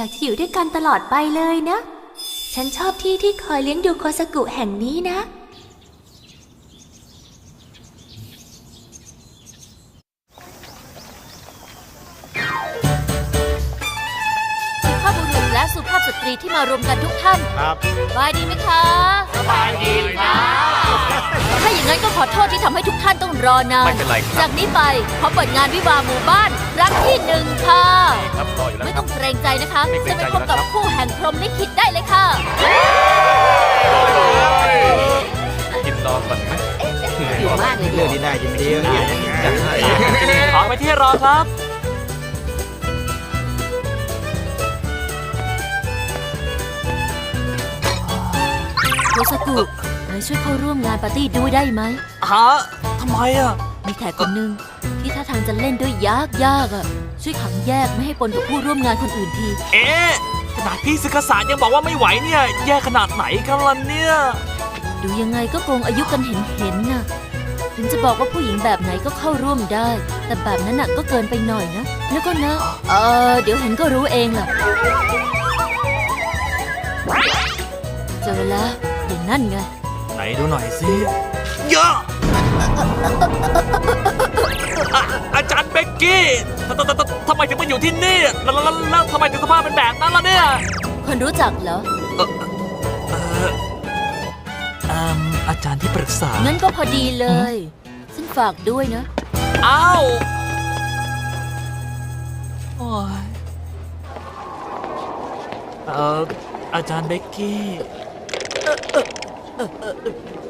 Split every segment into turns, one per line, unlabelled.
อยากจะอยู่ด้วยกันตลอดไปเลยนะ ฉันชอบที่ที่คอยเลี้ยงดูโคสกุแห่งนี้นะ
สุภาพสตรีที่มารวมกันทุกท่าน
ครับ
สบายดีไหมคะ
สบายดีครับ
ถ้าอย่างนั้นก็ขอโทษที่ทำให้ทุกท่านต้องรอนาน
ไม่เป็นไรครับ
จากนี้ไปขอเปิดงานวิวาห์หมู่บ้านครั้งที่หนึ่งค่ะ
ครับรออยู่แล้ว
ไม่
ค
ต้
รั
อบ งเกรงใจนะคะ
ไม่เกร
จะ
ง
ไป
ใจ
พบกับ
อยู่แล้วครับ
คู่แห่งพรหมลิขิตได้เลยค่ะ
กินนอนก่อนไหม
อยู่มากเลย
เรื่องนี้ได้จริงดี
ขอไปที่รอครับ
โคสกุนายช่วยเข้าร่วมงานปาร์ตี้ด้วยได้ไหม
ฮะทำไมอะ
มีแขกคนหนึ่งที่ท่าทางจะเล่นด้วยยากยากๆอะ ช่วยขังแยกไม่ให้ปนกับผู้ร่วมงานคนอื่นที
เอ๊ะขนาดพี่ซึกษายังบอกว่าไม่ไหวเนี่ย แย่ขนาดไหนกันล่ะเนี่ย
ดูยังไงก็โกงอายุกันเห็นเห็นๆน่ะถึงจะบอกว่าผู้หญิงแบบไหนก็เข้าร่วมได้ แต่แบบนั้นน่ะก็เกินไปหน่อยนะ แล้วก็นะ เออเดี๋ยวเห็นก็รู้เองล่ะเจอแล้วอย่าง นั่นไง
ไหนดูหน่อยสิเยอะอะอาจารย์เบกกี้ททททำไมถึงมาอยู่ที่นี่แล้วแล้วแล้วแล้วทำไมถึงสภาพเป็นแบบนั้นล่ะเนี่ย
คนรู้จักเหรอ
เออเอิ่มอาจารย์ที่ปรึกษา
งั้นก็พอดีเลย ฉันฝากด้วยนะ
อ้าวโอ้ยเอ่ออาจารย์เบกกี้ เอ่อเอ่อเอ่อเอ่อเอ่อ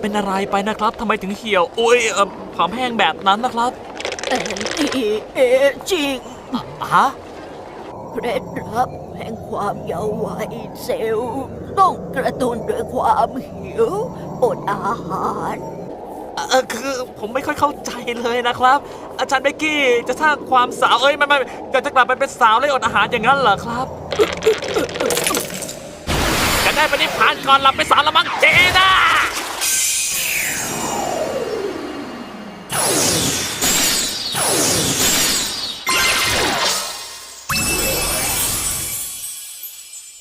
เป็นอะไรไปนะครับทำไมถึงเหี่ยวอุ้ยเอ่อผอมแห้งแบบนั้นนะครับ
เอ็นอีเอจริง
อะฮะ
เคล็ดลับแห่งความเยาว์วัยเซลล์ต้องกระตุ้นด้วยความหิวอดอาหาร
เออคือผมไม่ค่อยเข้าใจเลยนะครับ อาจารย์เบกกี้จะสร้างความสาวเอ้ยไม่ไม่จะจะกลับไปเป็นสาวเลยอดอาหารอย่างนั้นเหรอครับจะ ได้ไปนิพพานก่อนหลับไปสาวละมั้งเจน่า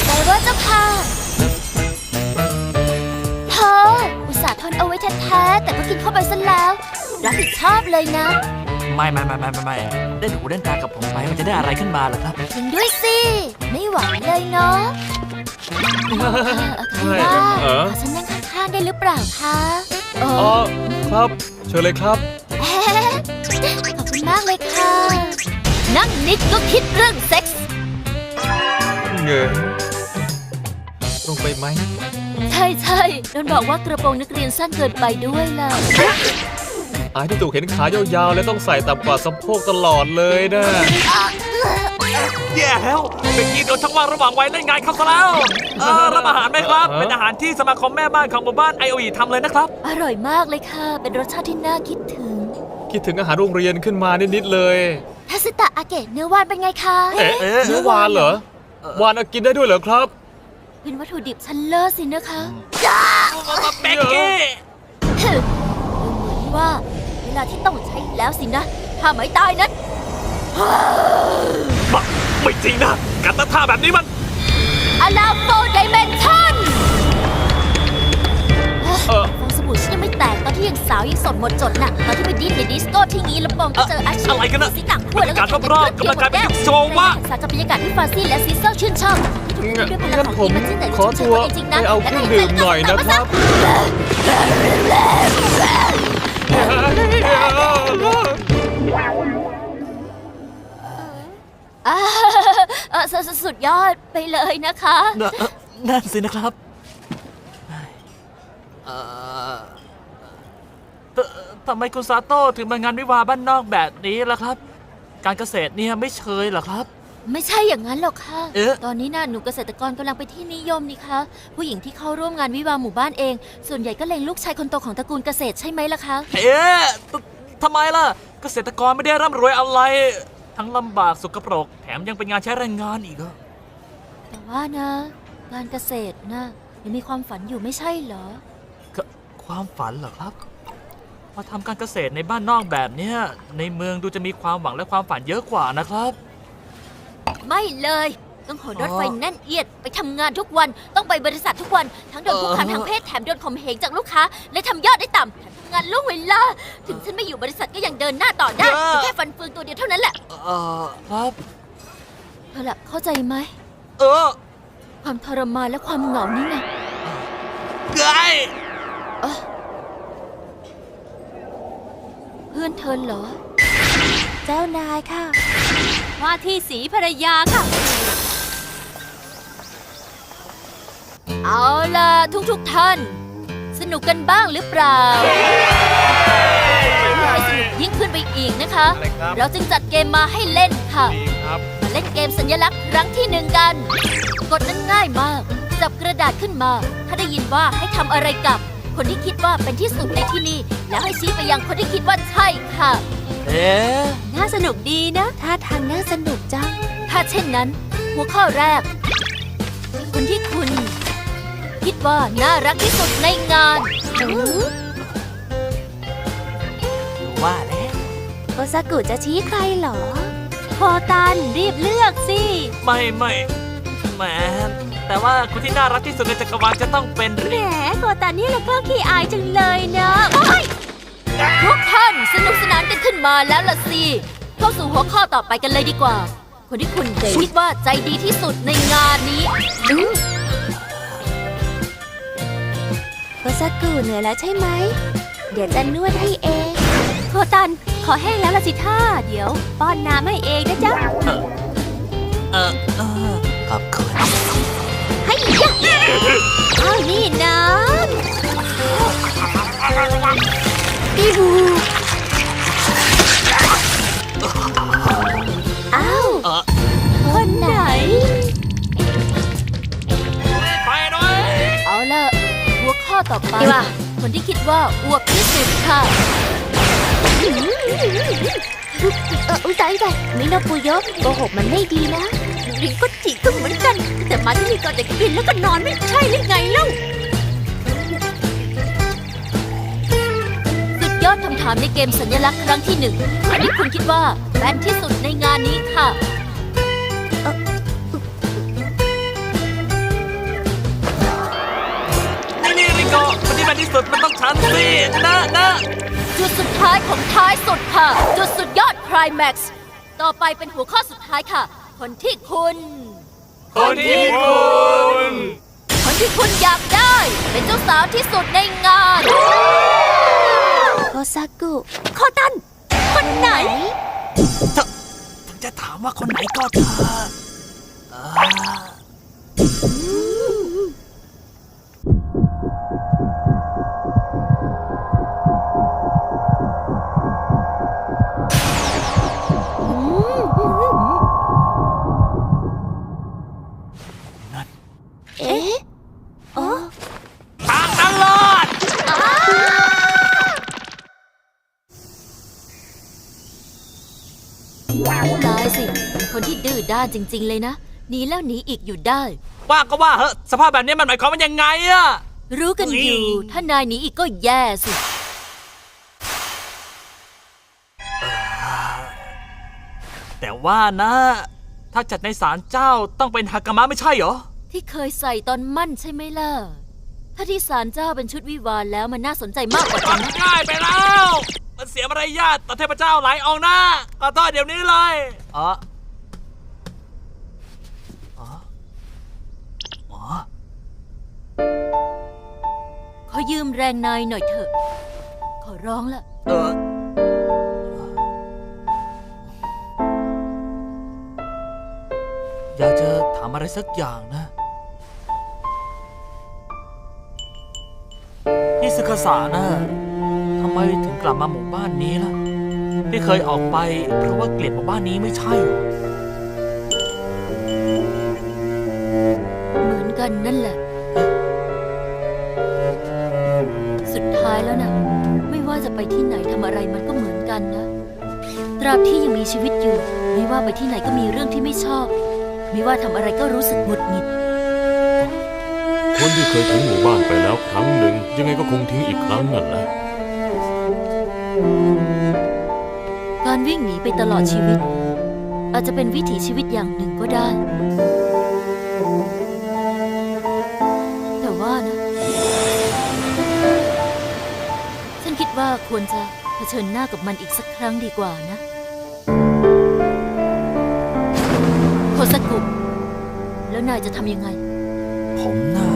แต่ว่าเจ้าค่ะเธออุตส่าห์ทนเอาไว้แท้ๆแต่ก็กินเข้าไปซะแล้ว รับผิดชอบเลยนะ
ไม่ไม่ไม่ไม่ไม่ไม่เล่นหูเล่นตากับผมไปมันจะได้อะไรขึ้นมาล่ะครับ
จริงด้วยสิ ไม่หวังเลยเนาะ เออคือว่า
เออ
ขอฉันนั่งข้างๆได้หรือเปล่าคะเอ
อ๋อ
อ
ครับ เชิญเลยครับ
เอ๊ะขอบคุณมากเลยค่ะ นั่งนิดก็คิดเรื่องเซ็กส์
เงินตรงไปไหม
ใช่ใช่โดนบอกว่ากระโปรงนักเรียนสั้นเกินไปด้วยล่ะ
อายที่ถูกเห็นขายาวๆ และต้องใส่ต่ำกว่าสะโพกตลอดเลยนะ
แย่แล้วเบกกี้โดนช่องว่างระหว่างวัยเล่นงานเขาซะแล้วเออรับอาหารไหมครับ เป็นอาหารที่สมาคมแม่บ้านของหมู่บ้านไอโอทำเลยนะครับ
อร่อยมากเลยค่ะ เป็นรสชาติที่น่าคิดถึง
คิดถึงอาหารโรงเรียนขึ้นมานิดๆเลย
ทัสตะอาเกะเนื้อวานเป็นไงคะ
เอ๊ะเนื้อวานเหรอ วานเอากินได้ด้วยเหรอครับ
เป็นวัตถุดิบชั้นเลิศสินะคะ
เบกกี้
ดูเหมือนว่าเว ลาที่ต้องใช้แล้วสินะถ้าไม่ตายนั้น
บ้าไม่จริงนะ การตั้งท่าแบบนี้มัน
อนาโฟไดเมนชั่น
เออ
ฟองสบู่ฉันยังไม่แตกตอนที่ยังสาวยังสดหมดจดน่ะตอนที่ไปดิ้นในดิสโก้ที่งี้แล้วปองก็เจออาชีพ
อะไรกันน่ะ
สีต่างขั้วแล้วก็
บรรยากาศรอบๆกำลังกลายเป็นยุคโซวะ
สารกับบรรยากาศที่ฟาซี่และซีเซอร์ชื่นชอบที่ถูกด้วยพลัง
งั้น
ของ
ผม
ที่มันชื่นใจ
ขอตัว
จริงๆนะ
ไปเอาเครื่องดื่มหน่อยนะครับ
อ่าเออสุดสุดยอดไปเลยนะคะ
นอะเอ่อนั่นสินะครับเอ่อเอ่อทำไมคุณซาโต้ถึงมางานวิวาห์บ้านนอกแบบนี้ล่ะครับ การเกษตรเนี่ยไม่เชยเหรอครับ
ไม่ใช่อย่างนั้นหรอกค่ะ
เอ๊ะ
ตอนนี้น่ะหนูเกษตรกรกำลังไปนที่นิยมนี่คะ ผู้หญิงที่เข้าร่วมงานวิวาห์หมู่บ้านเอง ส่วนใหญ่ก็เล็งลูกชายคนโตของตระกูลเกษตรใช่ไหมล่ะคะ
เอ๊ะททำไมล่ะ เกษตรกรไม่ได้ร่ำรวยอะไร ทั้งลำบากสกปรก แถมยังเป็นงานใช้แรงงานอีกอะ
แต่ว่านะการเกษตรนะยังมีความฝันอยู่ไม่ใช่เหรอ
ก็ความฝันเหรอครับ มาทำการเกษตรในบ้านนอกแบบเนี้ยในเมืองดูจะมีความหวังและความฝันเยอะกว่านะครับ
ไม่เลย ต้องขนรถไฟ
อ๋อ
แน่นเอียดไปทำงานทุกวันต้องไปบริษัททุกวัน ทั้งโดน
เออ
คุกคามทางเพศแถมโดนข่มเหงจากลูกค้า และทำยอดได้ต่ำแถมทำงานล่วงเวลา ถึงฉันไม่อยู่บริษัทก็ยังเดินหน้าต่อได้แต่แค่ฟันเฟืองตัวเดียวเท่านั้นแหละ
เออครับ
เธอละเข้าใจไหม
เออ
ความทรมานและความเหงานี่ไง
ไง
เพื่อนเธอเหรอ
เจ้านายค่ะ
ว่าที่สีภรรยาค่ะ เอาล่ะทุกๆท่าน สนุกกันบ้างหรือเปล่าเพื่อให้สนุกยิ่งขึ้นไปอีกนะคะ
อะไรครับ
เราจึงจัดเกมมาให้เล่นค่ะ
ดีครับ
มาเล่นเกมสัญลักษณ์ครั้งที่หนึ่งกัน กดนั้นง่ายมาก จับกระดาษขึ้นมา ถ้าได้ยินว่าให้ทำอะไรกับ คนที่คิดว่าเป็นที่สุดในที่นี่แล้วให้ชี้ไปยังคนที่คิดว่าใช่ค่ะ
เอ๊ะ
น่าสนุกดีนะ
ท่าทางน่าสนุกจัง
ถ้าเช่นนั้น หัวข้อแรก คนที่คุณ คิดว่าน่ารักที่สุดในงาน
ว่าแล้ว
โคซากุจะชี้ใครเหรอโคตันรีบเลือกสิ
ไม่ไม่แหมแต่ว่าคนที่น่ารักที่สุดในจักรวาลจะต้องเป็น
แหมโคตันนี่แหละก็ขี้อายจังเลยนะ โอ๊ย
ทุกท่านสนุกสนานกันขึ้นมาแล้วล่ะสิ เข้าสู่หัวข้อต่อไปกันเลยดีกว่า คนที่คุณคิดว่าใจดีที่สุดในงานนี้
โคซากุเหนื่อยแล้วใช่ไหม เดี๋ยวจะนวดให้เองโคตัน ขอแห้งแล้วละสิท่า เดี๋ยว ป้อนน้ำให้เองนะจ๊ะ
เออเออขอบคุณ
ให้ยะอ้าวนี่น้ำ พี่บู อ้าว
เออ
คนไหน
ไปด้วย
เอาล่ะหัวข้อต่อไป
ดีว่ะ
คนที่คิดว่าอวบที่สุดค่ะ
เอออุ้ยตายตายมิโนปุโยะโกหกมันไม่ดีนะริงก็จิกก็เหมือนกัน แต่มาที่นี่ก็จะกินแล้วก็นอนไม่ใช่หรือไงเล่า
ยอดคำถามในเกมสัญลักษณ์ครั้งที่หนึ่งคนที่คุณคิดว่าแบนที่สุดในงานนี้ค่ะ
นี่นี่ริโกคนที่แมนที่สุดมันต้องฉันสินะนะ
จุดสุดท้ายของท้ายสุดค่ะ จุดสุดยอดไคลแม็กซ์ต่อไปเป็นหัวข้อสุดท้ายค่ะ คนที่คุณ
คนที่คุณ
คนที่คุณอยากได้ เป็นเจ้าสาวที่สุดในงาน
โคซากุโคตัน คนไหน
ถึงจะถามว่าคนไหนก็เธอ อด้า
นจริง ๆ เลยนะหนีแล้วหนีอีกอยู่ได้
ว่าก็ว่าเหอะสภาพแบบนี้มันหมายความว่ายังไงอะ
รู้กันอยู่ ถ้านายหนีอีกก็แย่สิ
แต่ว่านะ ถ้าจัดในศาลเจ้าต้องเป็นฮากามะไม่ใช่เหรอ
ที่เคยใส่ตอนมั่นใช่ไหมล่ะ ถ้าที่ศาลเจ้าเป็นชุดวิวาห์แล้วมันน่าสนใจมากกว่าจังนะ
ง่ายไปแล้ว มันเสียมารยาทต่อเทพเจ้าหลายองค์หน้าขอโทษเดี๋ยวนี้เลยอ๋ออ๋อ
ขอยืมแรงนายหน่อยเถอะ ขอร้องละ
เอออยากจะถามอะไรสักอย่างนะพี่สึกษานะทำไมถึงกลับมาหมู่บ้านนี้ล่ะ ที่เคยออกไปเพราะว่าเกลียดหมู่บ้านนี้ไม่ใช่เหรอ
เหมือนกันนั่นแหละ ไม่ว่าจะไปที่ไหนทำอะไรมันก็เหมือนกันนะ ตราบที่ยังมีชีวิตอยู่ ไม่ว่าไปที่ไหนก็มีเรื่องที่ไม่ชอบมไม่ว่าทำอะไรก็รู้สึกหงุดหงิด
คนที่เคยทิ้งหมู่บ้านไปแล้วครั้งหนึ่ง ยังไงก็คงทิ้งอีกครั้งนั่นแหละ
การวิ่งหนีไปตลอดชีวิต อาจจะเป็นวิถีชีวิตอย่างหนึ่งก็ได้ ว่าควรจะเผชิญหน้ากับมันอีกสักครั้งดีกว่านะโคสกุแล้วนายจะทำยังไง
ผมน่า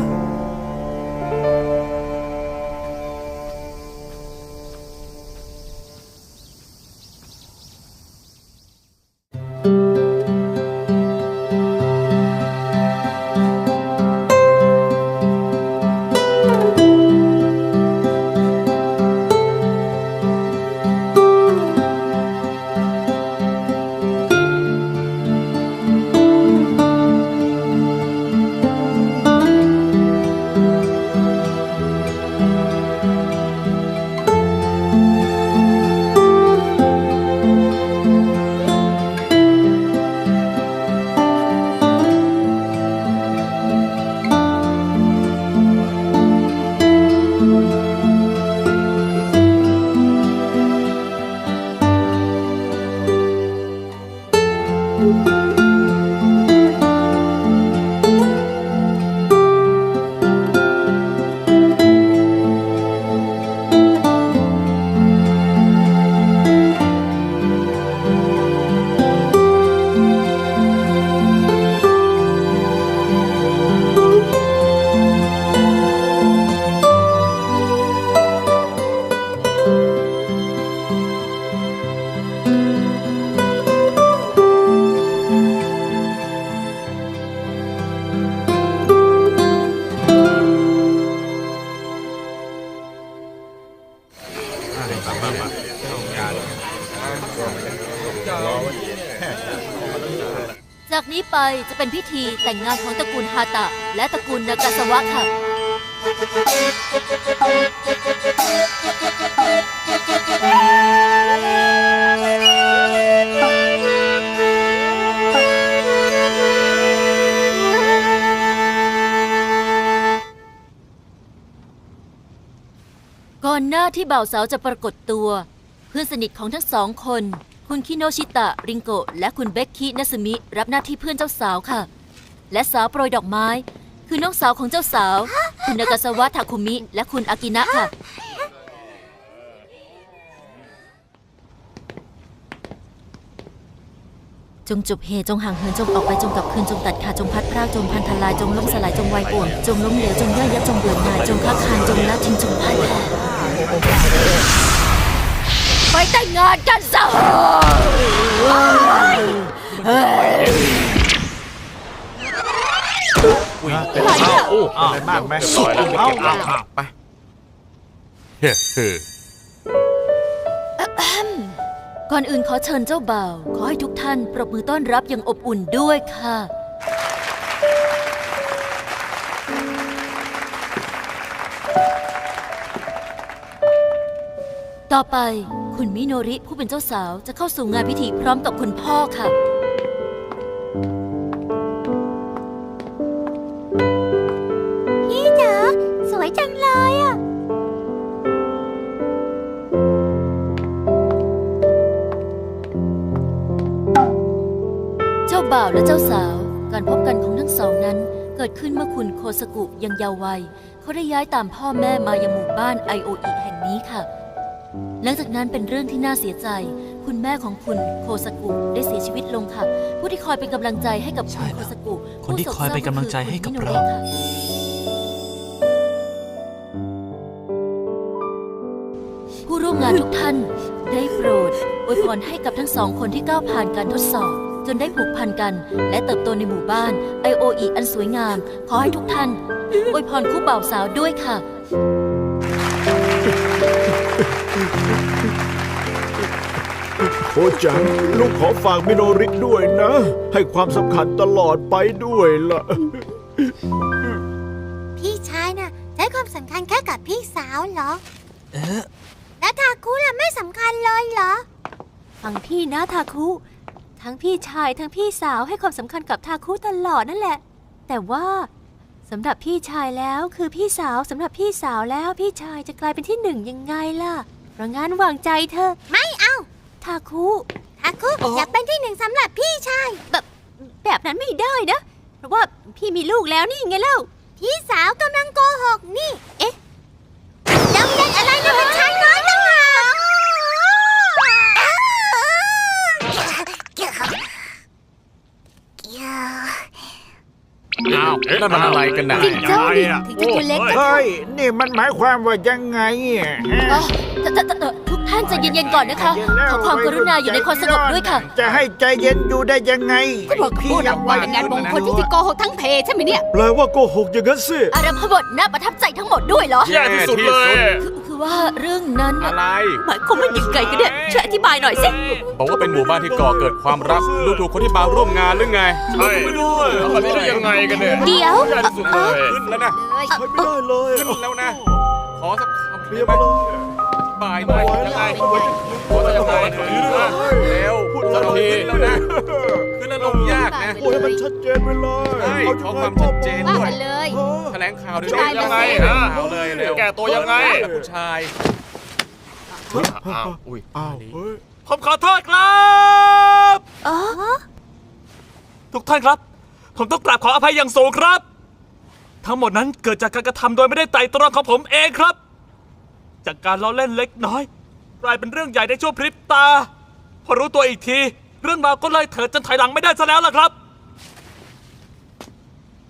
ไปจะเป็นพิธีแต่งงานของตระกูลฮาตะ และตระกูลนากาสวะค่ะ ก่อนหน้าที่บ่าวสาวจะปรากฏตัว เพื่อนสนิทของทั้งสองคน คุณคิโนชิตะ ริงโกะ และคุณเบคคินัสมิ รับหน้าที่เพื่อนเจ้าสาวค่ะ และสาวโปรยดอกไม้ คือน้องสาวของเจ้าสาว คุณนากาสวะทาคุมิ และคุณอากินะค่ะ จงจบเหตุจงห่างเหินจงออกไปจงกลับคืนจงตัดขาดจงพัดพรากจงพันทลายจงล่มสลายจงไวายป่วง จงล้มเหลวจงย่อยยับจงเบื่อหน่ายจงค้าคานจงละทิ้งจงพ่ายแพ้ ไปแต่งงานกันซะ
เป็นข้าวโอ้
อ้าว
เป็นมากไหมสุดเอาไปเฮ้เฮ้
ก่อนอื่นขอเชิญเจ้าบ่าว ขอให้ทุกท่านปรบมือต้อนรับอย่างอบอุ่นด้วยค่ะ ต่อไปคุณมิโนริผู้เป็นเจ้าสาวจะเข้าสู่งานพิธีพร้อมกับคุณพ่อค่ะ
พี่จ๋าสวยจังเลยอะ
เจ้าบ่าวและเจ้าสาว การพบกันของทั้งสองนั้น เกิดขึ้นเมื่อคุณโคสกุยังเยาว์วัย เขาได้ย้ายตามพ่อแม่มายังหมู่บ้านไอโออีแห่งนี้ค่ะ หลังจากนั้นเป็นเรื่องที่น่าเสียใจ คุณแม่ของคุณโคสกุได้เสียชีวิตลงค่ะ ผู้ที่คอยเป็นกำลังใจให้กับ
ใช่
คุณ
แล้
โควสกุ
คนที่คอยเป็นกำลังใจให้กับ
ผู้โศก
เรา
เศร้าก็คือคุณมิโนริค่ะผู้ร่วมงานทุกท่าน ได้โปรดอวยพรให้กับทั้งสองคนที่ก้าวผ่านการทดสอบ จนได้ผูกพันกัน และเติบโตในหมู่บ้าน IOE อันสวยงาม ขอให้ทุกท่านอวยพรคู่บ่าวสาวด้วยค่ะ
โคจังลูกขอฝากมิโนริด้วยนะ ให้ความสำคัญตลอดไปด้วยล่ะ
พี่ชายน่ะให้ความสำคัญแค่กับพี่สาวเหรอ
เออ
แล้วทาคุล่ะไม่สำคัญเลยเหรอ ฟังพี่นะทาคุ ทั้งพี่ชายทั้งพี่สาวให้ความสำคัญกับทาคุตลอดนั่นแหละ แต่ว่าสำหรับพี่ชายแล้วคือพี่สาวสำหรับพี่สาวแล้วพี่ชายจะกลายเป็นที่หนึ่งยังไงล่ะ เพราะงั้นวางใจเธอะไม่เอาทาคุทาคุอยากเป็นที่หนึ่งสำหรับพี่ชาย แบบแบบนั้นไม่ได้นะ เพราะว่าพี่มีลูกแล้วนี่ไงเล่า พี่สาวกำลังโกหกนี่ เอ๊ะจำเป็นอะไรนะมันชายน้อยตั้งหาก
อ้าวนั่นมันอะไรกันนะ
จริงเจ้านี่ถึงจะตัวเล็กก็
เฮ้ย นี่มันหมายความว่ายังไงอะฮะ
เอ่อแต่แต่แต่ทุกท่านใจเย็นๆก่อนนะคะ ขอความกรุณาอยู่ในความสงบด้วยค่ะ
จะให้ใจเย็นอยู่ได้ยังไง
ก็บอกพูดออกมาเป็นงานมงคลที่ที่โกหกทั้งเพใช่ไหมเนี่ย
แปลว่าโกหกอย่างนั้นสิ
อารมพบทน่าประทับใจทั้งหมดด้วยเหรอ
แย่ที่สุดเลย
คือคือว่าเรื่องนั้น
อะไร
หมายความว่ายังไงกันเนี่ยช่วยอธิบายหน่อยสิ
บอกว่าเป็นหมู่บ้านที่ก่อเกิดความรักดูถูกคนที่มาร่วมงานหรือไง
ใช่ด้วยทำแบบนี้ได้ยังไงกันเนี่ย
เดี๋ยว
แย่ที่สุดเลย
ขึ้นแล้วนะ
ใช้ไม่ได้เลย
ขึ้นแล้วนะ ขอสักคำ
เคลียร์มาเลย
บายหน่อย
ไม่ไหว
ยังไง
แล้ว
ขอสักคำเร็วพูดสักทีแล้วนะขึ้นแล้วล งยากนะ
โอ้ยให้มันชัดเจนไปเลย
ใช่
เข
อความชัดเจน
ว่า
ด้วย
กันเลย
เออ
แถลงข่าวด้วย
ใช่
ยังไง
แถล
ฮะ
งข่าวเลยเร็ว
แก้ตัวยังไง
ผู้ชาย
อ้าวอุ้ย
อ้าวเฮ้ย
ผมขอโทษครับ
อ๋อ
ทุกท่านครับ ผมต้องกราบขออภัยอย่างสูงครับ ทั้งหมดนั้นเกิดจากการกระทำโดยไม่ได้ไตร่ตรองของผมเองครับ จากการล้อเล่นเล็กน้อย กลายเป็นเรื่องใหญ่ในชั่วพริบตา พอรู้ตัวอีกที เรื่องราวก็เลยเถิดจนถอยหลังไม่ได้ซะแล้วล่ะครับ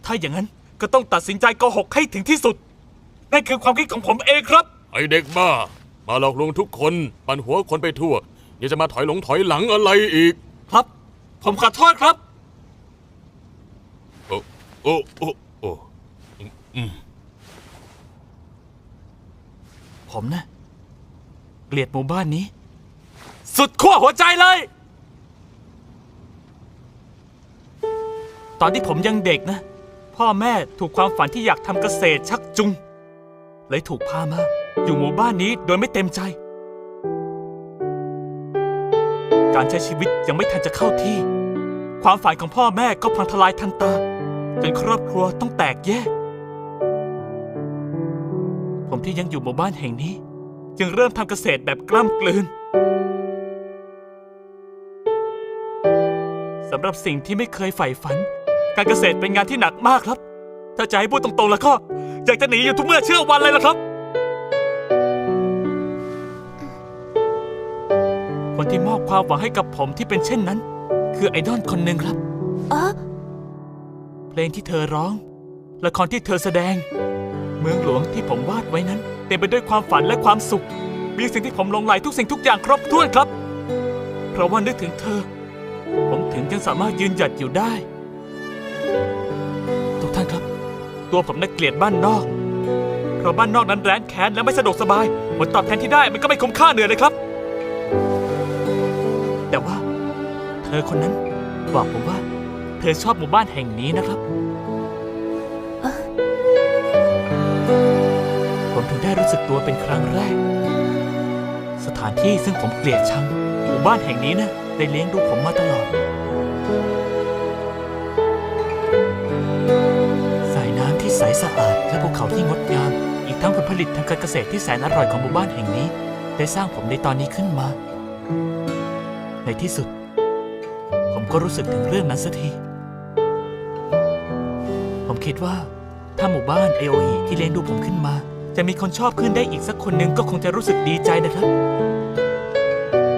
ถ้าอย่างนั้นก็ต้องตัดสินใจโกหกให้ถึงที่สุดนั่นคือความคิดของผมเองครับ
ไอเด็กบ้า มาหลอกลวงทุกคน ปั่นหัวคนไปทั่วยังจะมาถอยหลงถอยหลังอะไรอีก
ครับ ผมขอโทษครับ
โอ้โอ้โอ้โอ้
ผมนะ เกลียดหมู่บ้านนี้ สุดขั้วหัวใจเลย ตอนที่ผมยังเด็กนะ พ่อแม่ถูกความฝันที่อยากทำเกษตรชักจูงเลยถูกพามา อยู่หมู่บ้านนี้โดยไม่เต็มใจ การใช้ชีวิตยังไม่ทันจะเข้าที่ ความฝันของพ่อแม่ก็พังทลายทันตาจนครอบครัวต้องแตกแยก ผมที่ยังอยู่หมู่บ้านแห่งนี้ จึงเริ่มทำเกษตรแบบกล้ำกลืนสำหรับสิ่งที่ไม่เคยใฝ่ฝัน การเกษตรเป็นงานที่หนักมากครับ ถ้าจะให้พูดตรงๆแล้วก็ อยากจะหนีอยู่ทุกเมื่อเชื่อวันเลยล่ะครับ คนที่มอบความหวังให้กับผมที่เป็นเช่นนั้น คือไอดอลคนหนึ่งครับ
อ๋อ
เพลงที่เธอร้อง ละครที่เธอแสดง เมืองหลวงที่ผมวาดไว้นั้น เต็มไปด้วยความฝันและความสุข มีสิ่งที่ผมหลงไหลทุกสิ่งทุกอย่างครบถ้วนครับ เพราะว่านึกถึงเธอ ผมถึงยังสามารถยืนหยัดอยู่ได้ ตัวผมน่ะเกลียดบ้านนอก เพราะบ้านนอกนั้นแร้นแค้นและไม่สะดวกสบาย ผลตอบแทนที่ได้มันก็ไม่คุ้มค่าเหนื่อยเลยครับ แต่ว่า เธอคนนั้นบอกผมว่า เธอชอบหมู่บ้านแห่งนี้นะครับ ผมถึงได้รู้สึกตัวเป็นครั้งแรก สถานที่ซึ่งผมเกลียดชังหมู่บ้านแห่งนี้นะได้เลี้ยงดูผมมาตลอด ใสสะอาดและภูเขาที่งดงาม อีกทั้งผลผลิตทางการเกษตรที่แสนอร่อยของหมู่บ้านแห่งนี้ ได้สร้างผมในตอนนี้ขึ้นมา ในที่สุด ผมก็รู้สึกถึงเรื่องนั้นสักที ผมคิดว่า ถ้าหมู่บ้านเอโออีที่เลี้ยงดูผมขึ้นมา จะมีคนชอบขึ้นได้อีกสักคนหนึ่งก็คงจะรู้สึกดีใจนะครับ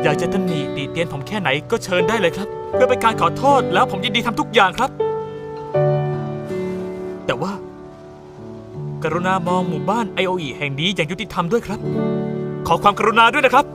อยากจะตำหนิตีเตียนผมแค่ไหนก็เชิญได้เลยครับ เพื่อเป็นการขอโทษแล้วผมยินดีทำทุกอย่างครับ รุณามองหมู่บ้านไอโออีแห่งนี้อย่างยุติธรรมด้วยครับ ขอความกรุณาด้วยนะครับ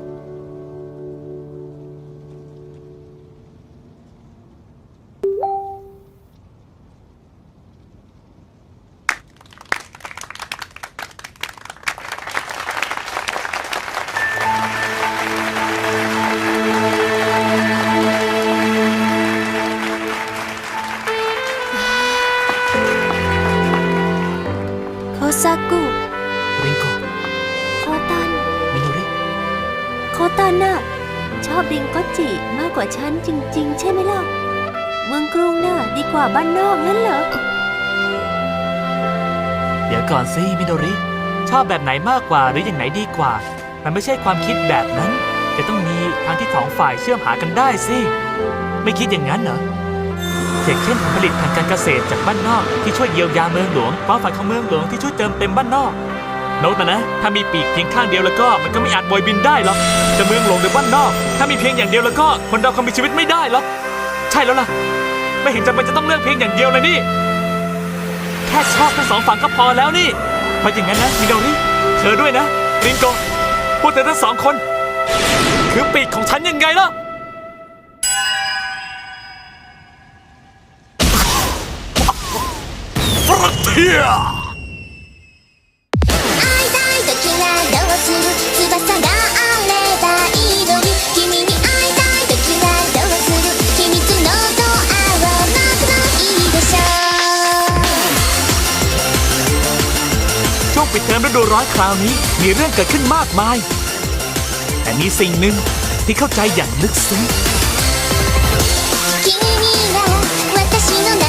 า
บ้านนอกงั้นเหรอ
เดี๋ยวก่อนสิมิโดริ ชอบแบบไหนมากกว่าหรืออย่างไหนดีกว่า มันไม่ใช่ความคิดแบบนั้นจะต้องมีทางที่สองฝ่ายเชื่อมหากันได้สิ ไม่คิดอย่างนั้นเหรออย่างเช่นผลผลิตทางการเกษตรจากบ้านนอกที่ช่วยเยียวยาเมืองหลวงความฝันของเมืองหลวงที่ช่วยเติมเต็มบ้านนอกโน้ตนะนะ ถ้ามีปีกเพียงข้างเดียวแล้วก็มันก็ไม่อาจโบยบินได้หรอกจะเมืองหลวงหรือบ้านนอก ถ้ามีเพียงอย่างเดียวแล้วก็คนเราคงมีชีวิตไม่ได้หรอกใช่แล้วล่ะ ไม่เห็นจำเป็นจะต้องเลือกเพียงอย่างเดียวเลยนี่ แค่ชอบทั้งสองฝั่งก็พอแล้วนี่เพราะอย่างนั้นนะมิโดริเธอด้วยนะรินโกพวกเธอทั้งสองคน คือปีกของฉันยังไงล่ะฟรักเทีย ฤดูร้อนคราวนี้ มีเรื่องเกิดขึ้นมากมาย แต่มีสิ่งหนึ่งที่เข้าใจอย่างลึกซึ้ง
君が私の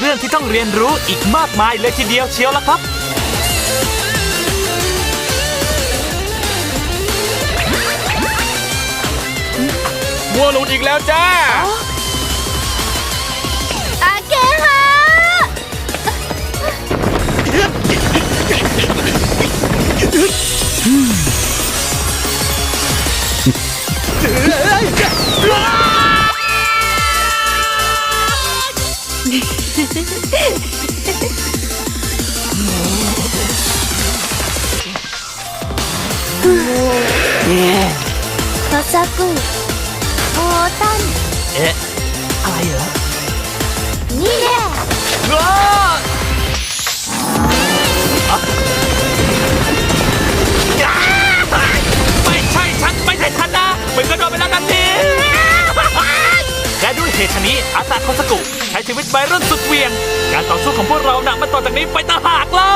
เรื่องที่ต้องเรียนรู้อีกมากมายเลยทีเดียวเชียวละครับ
มัวหลุดอีกแล้วจ้า
อาเกฮะ
โทซากุโอตัน
เอ๊ะ อะไรเหรอ
นี่แหละ
ว้าอะไม่ใช่ฉัน ไม่ใช่ฉันนะมึงก็โดนไปแล้ว กันทีและด้วยเหตุนี้อาตาโคสกุ ใช้ชีวิตใบรุ่นสุดเวียง การต่อสู้ของพวกเราหนักมาต่อจากนี้ไปต่างหากเล่า